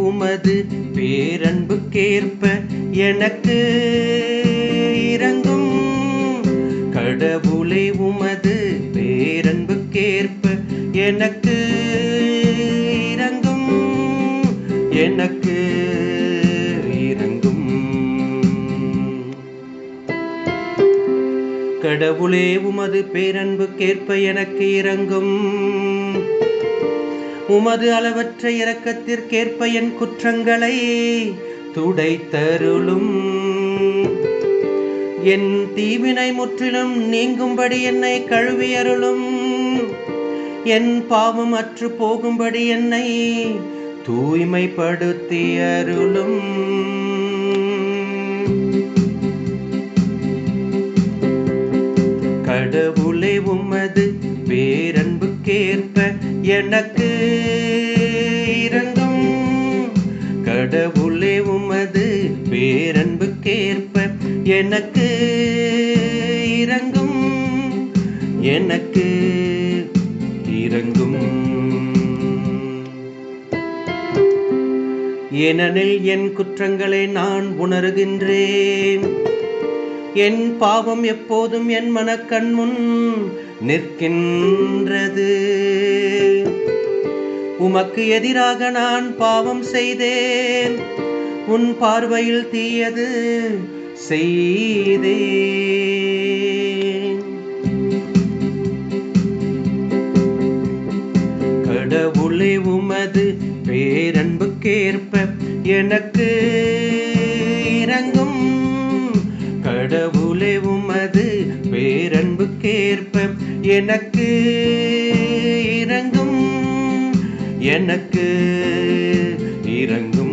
உமது பேரன்புக்கேற்ப எனக்கு இறங்கும் கடவுளை உமது பேரன்புக்கேற்ப எனக்கு இறங்கும் எனக்கு இறங்கும் கடவுளே உமது பேரன்புக்கேற்ப எனக்கு இறங்கும் உமது அளவற்ற இரக்கத்திற்கேற்ப என் குற்றங்களை துடைத்தருளும் என் தீவினை முற்றிலும் நீங்கும்படி என்னை கழுவியருளும் என் பாவம் அற்று போகும்படி என்னை தூய்மைப்படுத்தி அருளும். உமது பேரன்புக்கேற்ப எனக்கு பேரன்புக்கேற்ப எனக்கு இறங்கும் எனக்கு இறங்கும். ஏனெனில் என் குற்றங்களை நான் உணர்கின்றேன். என் பாவம் எப்போதும் என் மனக்கண் முன் நிற்கின்றது. உமக்கு எதிராக நான் பாவம் செய்தேன். உன் பார்வையில் தீயது செய்தே. கடவுளே உமது பேரன்புக்கேற்ப எனக்கு இறங்கும் கடவுளே உமது பேரன்புக்கேற்ப எனக்கு இறங்கும் எனக்கு இறங்கும்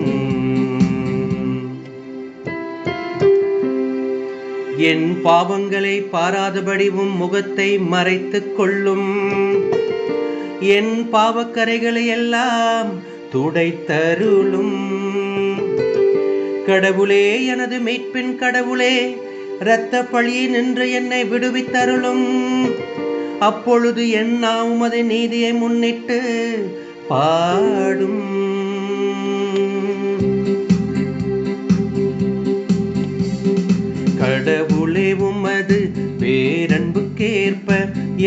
என் பாவங்களை பாராதபடி உம் முகத்தை மறைத்து கொள்ளும். என் பாவக்கரைகளை எல்லாம் துடைத்தருளும். கடவுளே எனது மீட்பின் கடவுளே இரத்த பழியை நின்று என்னை விடுவித்தருளும். அப்பொழுது என் நான் உமது நீதியை முன்னிட்டு பாடும்.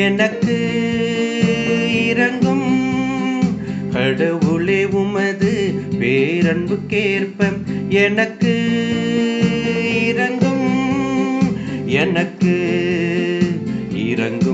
எனக்கு இறங்கும் கடவுளே உமது பேரன்புக்கேற்ப எனக்கு இறங்கும் எனக்கு இறங்கும்